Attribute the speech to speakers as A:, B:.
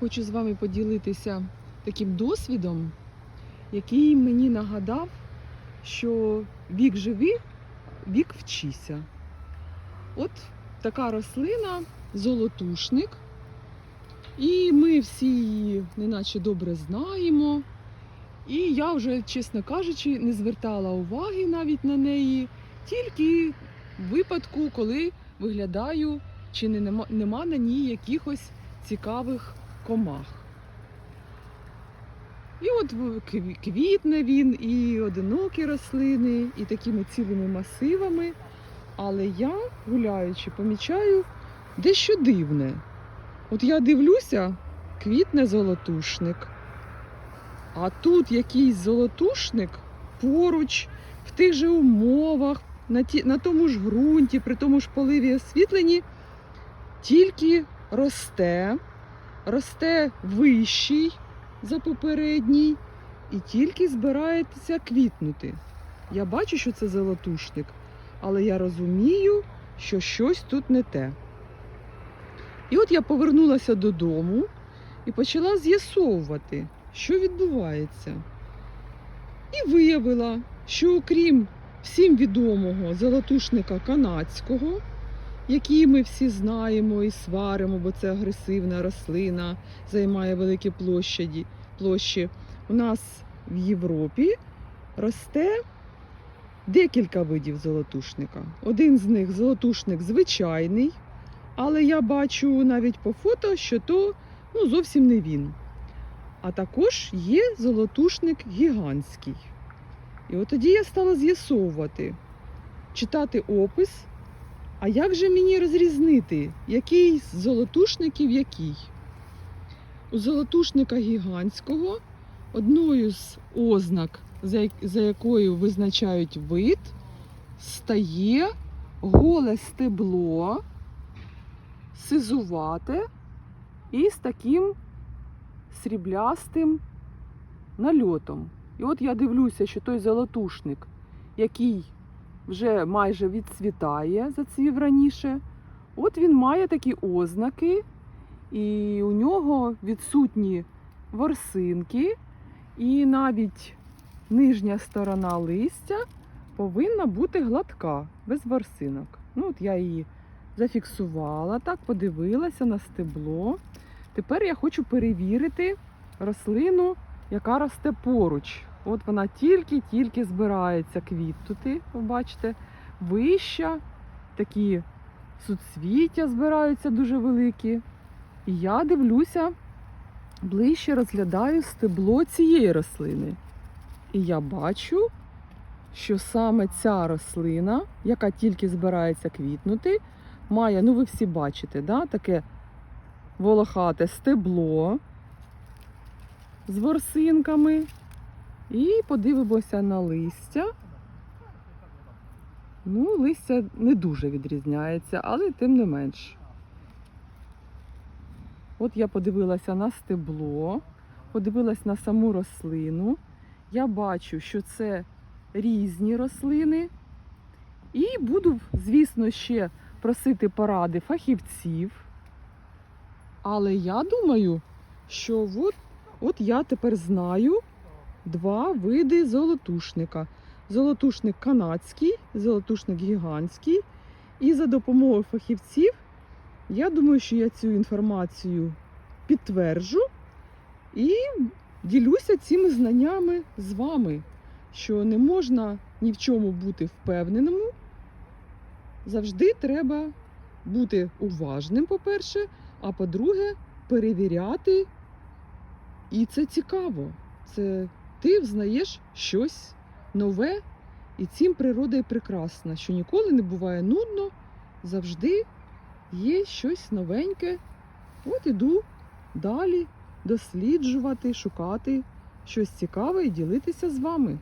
A: Хочу з вами поділитися таким досвідом, який мені нагадав, що вік живи, вік вчися. От така рослина, золотушник. І ми всі її неначе добре знаємо. І я вже, чесно кажучи, не звертала уваги навіть на неї, тільки в випадку, коли виглядаю, чи не нема, нема на ній якихось цікавих комах. І от квітне він, і одинокі рослини, і такими цілими масивами. Але я, гуляючи, помічаю дещо дивне. От я дивлюся, квітне золотушник. А тут якийсь золотушник поруч, в тих же умовах, на, ті, на тому ж ґрунті, при тому ж поливі освітленні, тільки росте, росте вищий за попередній і тільки збирається квітнути. Я бачу, що це золотушник, але я розумію, що щось тут не те. І от я повернулася додому і почала з'ясовувати, що відбувається. І виявила, що окрім всім відомого золотушника канадського, який ми всі знаємо і сваримо, бо це агресивна рослина, займає великі площаді, площі, у нас в Європі росте декілька видів золотушника. Один з них золотушник звичайний, але я бачу навіть по фото, що то ну, зовсім не він. А також є золотушник гігантський. І от тоді я стала з'ясовувати, читати опис, а як же мені розрізнити, який з золотушників який? У золотушника гігантського одною з ознак, за якою визначають вид, стає голе стебло, сизувате і з таким сріблястим нальотом. І от я дивлюся, що той золотушник, який вже майже відцвітає, зацвів раніше, от він має такі ознаки, і у нього відсутні ворсинки, і навіть нижня сторона листя повинна бути гладка, без ворсинок. Ну, от я її зафіксувала, так, подивилася на стебло. Тепер я хочу перевірити рослину, яка росте поруч. От вона тільки-тільки збирається квітнути, ви бачите, вища, такі суцвіття збираються дуже великі. І я дивлюся, ближче розглядаю стебло цієї рослини. І я бачу, що саме ця рослина, яка тільки збирається квітнути, має, ну ви всі бачите, да, таке волохате стебло з ворсинками. І подивимося на листя. Ну, листя не дуже відрізняється, але тим не менш. От я подивилася на стебло, подивилась на саму рослину. Я бачу, що це різні рослини. І буду, звісно, ще просити поради фахівців. Але я думаю, що от, от я тепер знаю два види золотушника. Золотушник канадський, золотушник гігантський. І за допомогою фахівців, я думаю, що я цю інформацію підтверджу і ділюся цими знаннями з вами, що не можна ні в чому бути впевненому. Завжди треба бути уважним, по-перше, а по-друге, перевіряти. І це цікаво. Це ти взнаєш щось нове, і цим природа і прекрасна, що ніколи не буває нудно, завжди є щось новеньке. От іду далі досліджувати, шукати щось цікаве і ділитися з вами.